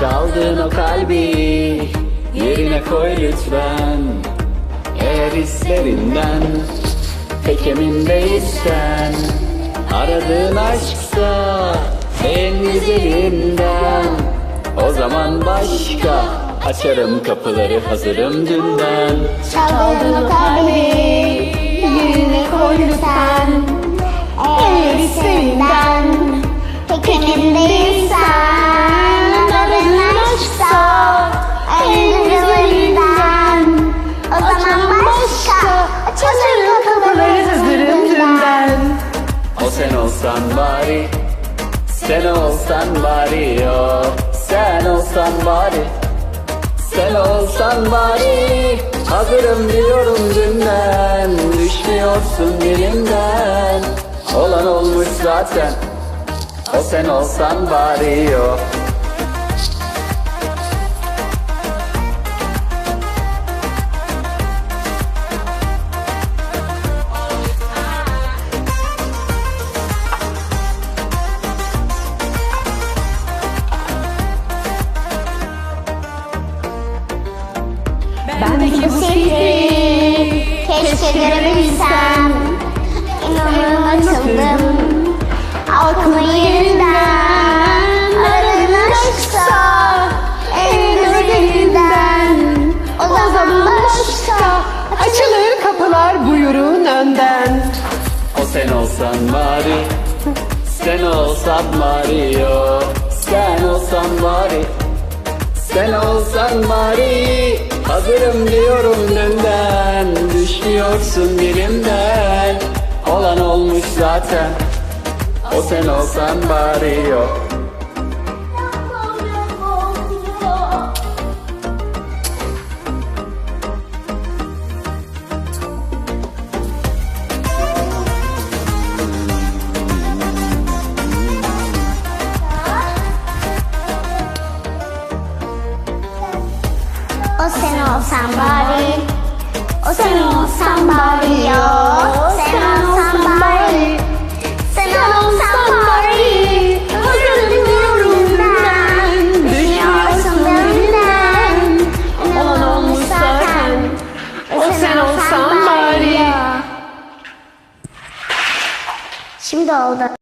Çaldığın o kalbi. Yerine koy lütfen Eğer hislerinden pek emin değilsen. Aradığın aşksa en güzelinden. O zaman başka açarım kapıları hazırım dünden. Çaldığın o kalbi yerine koy lütfen. Eğer istediğinden pek emin değilsen Sen olsan bari o Sen olsan bari. Sen olsan bari. Hazırım diyorum dünden. Düşmüyorsun dilimden Olan olmuş zaten. O sen olsan bari o Sihri keşke görebilsem. İnanın açıldım Aklıma yeniden Aradığın aşksa En güzelinden O zaman başka Açılır kapılar buyurun önden. O sen olsan bari Sen olsan bari o Sen olsan bari Sen olsan bari Hazırım diyorum dünden. Düşmüyorsun dilimden. Olan olmuş zaten. O sen olsan bari o sen olsan bari O sen olsan bari yo Sen olsan bari Sen olsan bari Hazırım diyorum ben Düşüyorsun önümden Olan olmuş zaten. O sen olsan bari. Şimdi oldu